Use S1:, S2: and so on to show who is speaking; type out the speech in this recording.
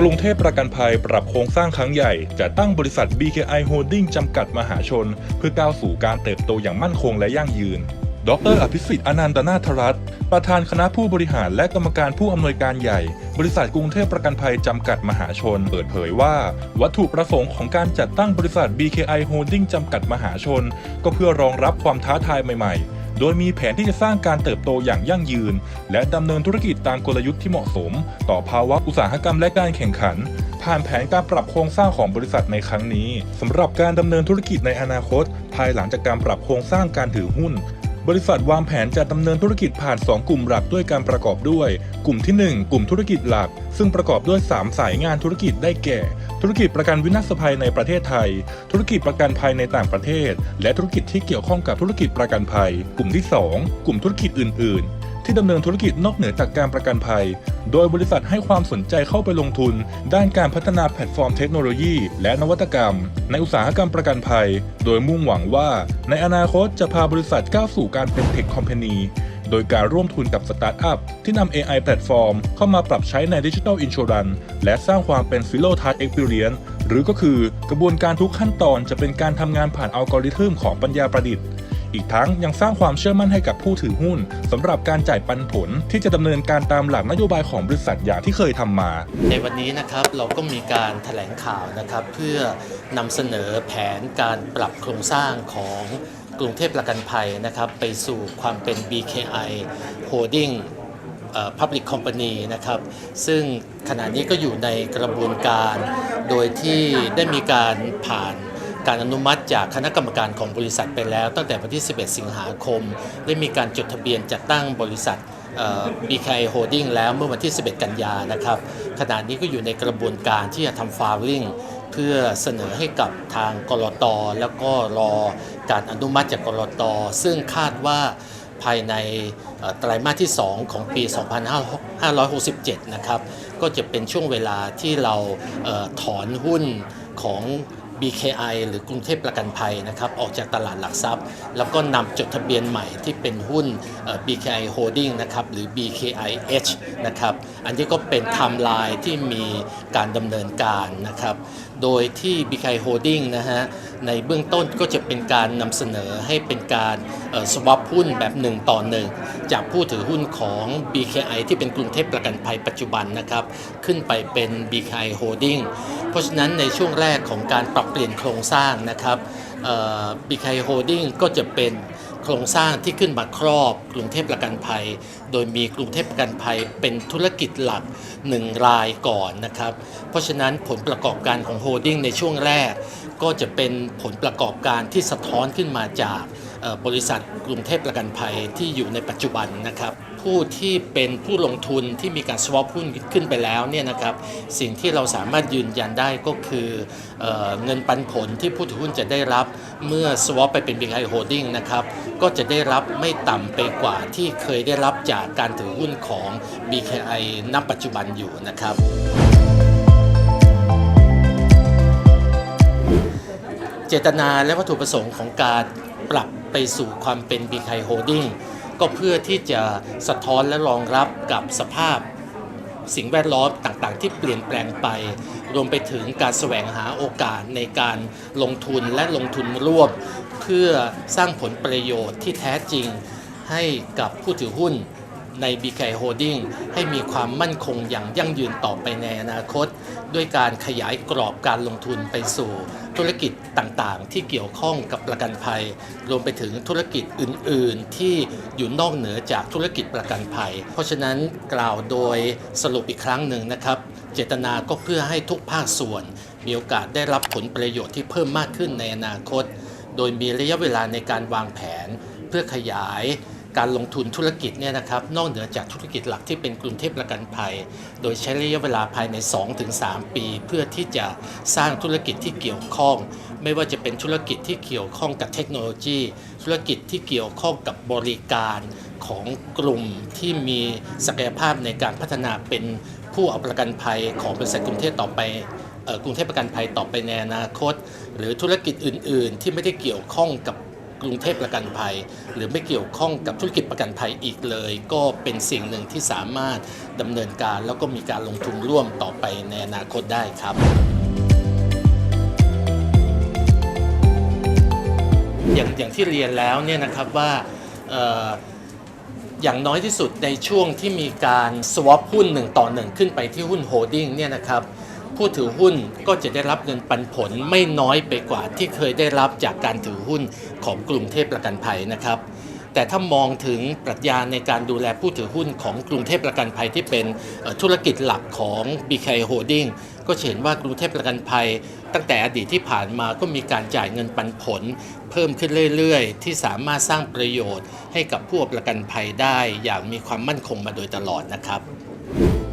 S1: กรุงเทพประกันภัยปรับโครงสร้างครั้งใหญ่ จะตั้งบริษัท BKI Holding จำกัดมหาชน เพื่อก้าวสู่การเติบโตอย่างมั่นคงและยั่งยืน ดรอภิสิทธิ์อนันตนาธรัตน์ประธานคณะผู้บริหารและกรรมการผู้อำนวยการใหญ่ บริษัทกรุงเทพประกันภัยจำกัดมหาชน เปิดเผยว่า วัตถุประสงค์ของการจัดตั้งบริษัท BKI Holding จำกัดมหาชน ก็เพื่อรองรับความท้าทายใหม่ๆ โดยมีแผนที่จะสร้างการเติบโตอย่างยั่งยืน และดำเนินธุรกิจตามกลยุทธ์ที่เหมาะสม ต่อภาวะอุตสาหกรรมและการแข่งขัน ผ่านแผนการปรับโครงสร้างของบริษัทในครั้งนี้สำหรับการดำเนินธุรกิจในอนาคต ภายหลังจากการปรับโครงสร้างการถือหุ้น บริษัทวางแผนจะดำเนินธุรกิจผ่าน 2 กลุ่มหลักด้วยการประกอบด้วย กลุ่มที่ 1 กลุ่มธุรกิจหลัก ซึ่งประกอบด้วย 3 สายงานธุรกิจได้แก่ ธุรกิจประกันวินาศภัยในประเทศไทย ธุรกิจประกันภัยในต่างประเทศ และธุรกิจที่เกี่ยวข้องกับธุรกิจประกันภัย กลุ่มที่ 2 กลุ่มธุรกิจอื่น ๆ ที่ดำเนินธุรกิจนอกเหนือจากการประกันภัย โดยบริษัทให้ความสนใจเข้าไปลงทุน ด้านการพัฒนาแพลตฟอร์มเทคโนโลยี และนวัตกรรม ในอุตสาหกรรมประกันภัย โดยมุ่งหวังว่า ในอนาคตจะพาบริษัทก้าวสู่การเป็นเทคคอมพานีโดยการร่วมทุนกับสตาร์ทอัพที่นำ AI แพลตฟอร์มเข้ามาปรับใช้ในดิจิทัลอินช r รันและสร้างความเป็น Zero Touch Experience หรือก็คือกระบวนการทุกขั้นตอนจะเป็นการทำงานผ่านอัลกอริทึมของปัญญาประดิษฐ์ อีกทั้งยังสร้างความเชื่อมั่นให้กับผู้ถือหุ้นสำหรับการจ่ายปันผลที่จะดำเนินการตามหลักนโยบายของบริษัทอย่างที่เคยทำมา
S2: ในวันนี้นะครับเราก็มีการแถลงข่าวนะครับเพื่อนำเสนอแผนการปรับโครงสร้างของกรุงเทพประกันภัยนะครับไปสู่ความเป็น BKI Holding Public Company นะครับซึ่งขณะนี้ก็อยู่ในกระบวนการ โดยที่ได้มีการผ่าน การอนุมัติจากคณะกรรมการของบริษัทไปแล้ว ตั้งแต่วันที่ 11 สิงหาคม ได้มีการจดทะเบียนจัดตั้งบริษัท BKI Holding แล้วเมื่อวันที่ 11 กันยานะครับขณะนี้ก็อยู่ในกระบวนการที่จะทำ filing เพื่อเสนอให้กับทางกรตแล้วก็รอการอนุมัติจากกรตซึ่งคาดว่าภายในไตรมาสที่ 2 ของปี 2567 นะครับ ก็จะเป็นช่วงเวลาที่เราถอนหุ้นของ BKI หรือกรุงเทพประกันภัยนะครับออกจากตลาดหลักทรัพย์ แล้วก็นำจดทะเบียนใหม่ที่เป็นหุ้นเอ่อ BKI Holding นะครับหรือ BKIH นะครับอันนี้ก็เป็นไทม์ไลน์ที่มีการดำเนินการนะครับโดยที่ BKI Holding นะฮะในเบื้องต้นก็จะเป็นการนำเสนอให้เป็นการสวอปหุ้นแบบ 1 ต่อ 1 จากผู้ถือหุ้นของ BKI ที่เป็นกรุงเทพประกันภัยปัจจุบันนะครับ ขึ้นไปเป็น BKI Holding เพราะฉะนั้นในช่วงแรกของการปรับเปลี่ยนโครงสร้างนะครับบีคายโฮดดิ้งก็จะเป็นโครงสร้างที่ขึ้นมาครอบกรุงเทพประกันภัย โดยมีกรุงเทพประกันภัยเป็นธุรกิจหลัก 1 รายก่อนนะครับ เพราะฉะนั้นผลประกอบการของโฮดดิ้งในช่วงแรก ก็จะเป็นผลประกอบการที่สะท้อนขึ้นมาจาก บริษัทกรุงเทพประกันภัยที่อยู่ในปัจจุบันนะครับ ผู้ที่เป็นผู้ลงทุนที่มีการ swap หุ้นขึ้นไปแล้วเนี่ยนะครับสิ่งที่เราสามารถยืนยันได้ก็คือเออเงินปันผลที่ผู้ถือหุ้นจะได้รับเมื่อ swap ไปเป็น BKI Holding นะครับก็จะได้รับไม่ต่ำไปกว่าที่เคยได้รับจากการถือหุ้นของ BKI ณปัจจุบันอยู่นะครับเจตนาและวัตถุประสงค์ของการปรับ ไปสู่ความเป็น b k Holding ก็เพื่อที่จะสะท้อนและรองรับกับสภาพสิ่งแวดล้อมต่างๆ ที่เปลี่ยนแปลงไป รวมไปถึงการแสวงหาโอกาสในการลงทุนและลงทุนร่วม เพื่อสร้างผลประโยชน์ที่แท้จริงให้กับผู้ถือหุ้น ใน BK Holding ให้มีความมั่นคงอย่างยั่งยืนต่อไปในอนาคต ด้วยการขยายกรอบการลงทุนไปสู่ธุรกิจต่างๆ ที่เกี่ยวข้องกับประกันภัย รวมไปถึงธุรกิจอื่นๆ ที่อยู่นอกเหนือจากธุรกิจประกันภัย เพราะฉะนั้นกล่าวโดยสรุปอีกครั้งหนึ่งนะครับ เจตนาก็เพื่อให้ทุกภาคส่วน มีโอกาสได้รับผลประโยชน์ที่เพิ่มมากขึ้นในอนาคต โดยมีระยะเวลาในการวางแผนเพื่อขยาย การลงทุนธุรกิจเนี่ยนะครับนอกเหนือจากธุรกิจหลักที่เป็นกรุงเทพประกันภัย โดยใช้ระยะเวลาภายใน 2-3 ปี เพื่อที่จะสร้างธุรกิจที่เกี่ยวข้อง ไม่ว่าจะเป็นธุรกิจที่เกี่ยวข้องกับเทคโนโลยี ธุรกิจที่เกี่ยวข้องกับบริการของกลุ่มที่มีศักยภาพในการพัฒนาเป็นผู้เอาประกันภัยของบริษัทกรุงเทพต่อไปกรุงเทพประกันภัยต่อไปในอนาคต หรือธุรกิจอื่น ๆ ที่ไม่ได้เกี่ยวข้องกับ กรุงเทพประกันภัย หรือไม่เกี่ยวข้องกับธุรกิจประกันภัยอีกเลย ก็เป็นสิ่งหนึ่งที่สามารถดำเนินการแล้วก็มีการลงทุนร่วมต่อไปในอนาคตได้ครับอย่างอย่างที่เรียนแล้วเนี่ยนะครับว่าอย่างน้อยที่สุดในช่วงที่มีการ swap หุ้นหนึ่งต่อหนึ่งขึ้นไปที่หุ้นโฮดดิ้งเนี่ยนะครับ ผู้ถือหุ้นก็จะได้รับเงินปันผลไม่น้อยไปกว่าที่เคยได้รับจากการถือหุ้นของกลุ่มเทพประกันภัยนะครับ แต่ถ้ามองถึงปรัชญาในการดูแลผู้ถือหุ้นของกรุงเทพประกันภัยที่เป็นธุรกิจหลักของ BK Holding ก็เห็นว่ากรุงเทพประกันภัย ตั้งแต่อดีตที่ผ่านมาก็มีการจ่ายเงินปันผล เพิ่มขึ้นเรื่อยๆ ที่สามารถสร้างประโยชน์ให้กับผู้ประกันภัยได้อย่างมีความมั่นคงมาโดยตลอดนะครับ